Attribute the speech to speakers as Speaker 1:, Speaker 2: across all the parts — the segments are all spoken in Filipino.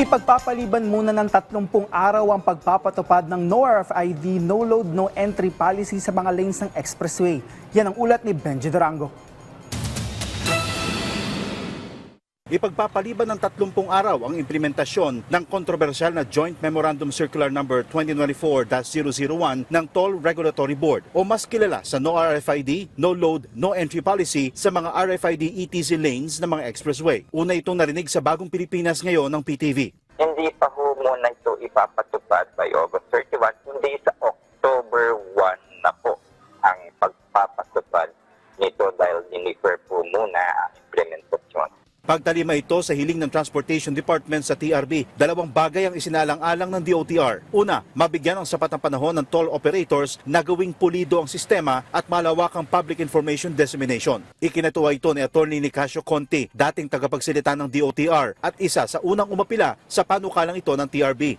Speaker 1: Ipagpapaliban muna ng 30 araw ang pagpapatupad ng No RFID, No Load, No Entry policy sa mga lanes ng expressway. Yan ang ulat ni Benji Durango.
Speaker 2: Ipagpapaliban ng 30 araw ang implementasyon ng kontrobersyal na Joint Memorandum Circular Number 2024-001 ng Toll Regulatory Board o mas kilala sa No RFID, No Load, No Entry Policy sa mga RFID ETC lanes ng mga expressway. Una itong narinig sa bagong Pilipinas ngayon ng PTV.
Speaker 3: hindi pa ho muna ito ipapatupad by August 31, hindi sa October 1 na po ang pagpapatupad nito dahil dinifer po muna ang.
Speaker 2: Pagtalima ito sa hiling ng Transportation Department sa TRB, dalawang bagay ang isinalang-alang ng DOTR. Una, mabigyan ang sapat ng panahon ng toll operators na gawing pulido ang sistema at malawakang public information dissemination. Ikinatuwa ito ni Atty. Nicasio Conti, dating tagapagsalita ng DOTR at isa sa unang umapila sa panukalang ito ng TRB.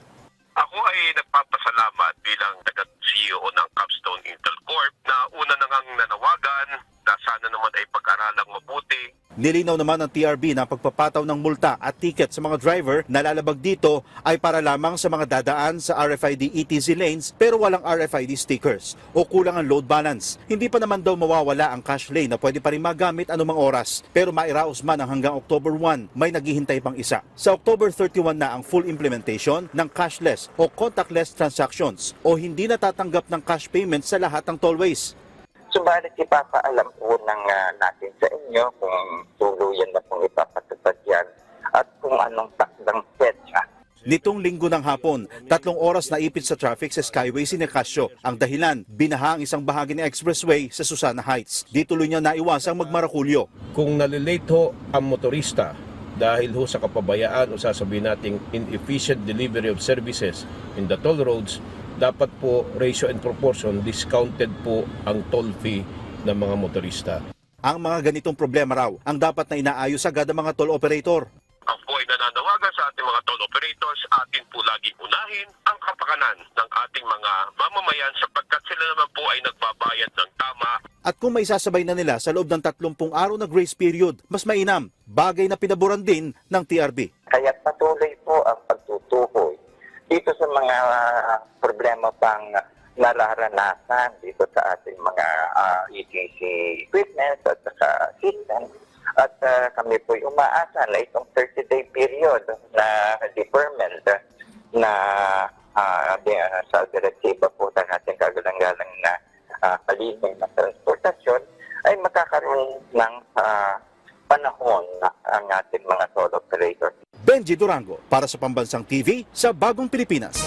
Speaker 4: Ako ay nagpapasalamat bilang taga-CEO ng Capstone Intel Corp na una na ngang nanawagan na sana naman ay pag-aralang mabuti
Speaker 2: Nilinaw naman ng TRB na pagpapataw ng multa at ticket sa mga driver na lalabag dito ay para lamang sa mga dadaan sa RFID ETC lanes pero walang RFID stickers o kulang ang load balance. Hindi pa naman daw mawawala ang cash lane na pwede pa rin magamit anumang oras pero mairaos man ang hanggang October 1 may naghihintay pang isa. Sa October 31 na ang full implementation ng cashless o contactless transactions o hindi natatanggap ng cash payment sa lahat ng tollways.
Speaker 3: Subalit ipapaalam po ng ah, natin sa inyo kung tuluyan na pong ipapatupad yan at kung anong takdang petsa
Speaker 2: Nitong linggo ng hapon, tatlong oras na ipit sa traffic sa Skyway Sinecasio. Ang dahilan, binaha ang isang bahagi ng expressway sa Susana Heights. Di tuloy niya naiwasang magmarakulyo.
Speaker 5: kung nalilate ho ang motorista dahil ho sa kapabayaan o sasabihin nating inefficient delivery of services in the toll roads, dapat po ratio and proportion discounted po ang toll fee ng mga motorista.
Speaker 2: Ang mga ganitong problema raw ang dapat na inaayos agad ng mga toll operator.
Speaker 4: Ang po ay nananawagan sa ating mga toll operators, atin po laging unahin ang kapakanan ng ating mga mamamayan sapagkat sila naman po ay nagbabayad ng tama
Speaker 2: At kung may sasabay na nila sa loob ng 30 araw na grace period, mas mainam, bagay na pinaboran din ng TRB.
Speaker 3: Kaya patuloy po ang pagtutukoy dito sa mga problema pang nararanasan dito sa ating mga ah, ETC equipment at saka system. At ah, kami po umaasa na itong 30-day period na deferment uh, kalibay na transportasyon ay makakaroon ng ah, panahon na ang ating mga toll operators
Speaker 2: Benji Durango para sa Pambansang TV sa Bagong Pilipinas.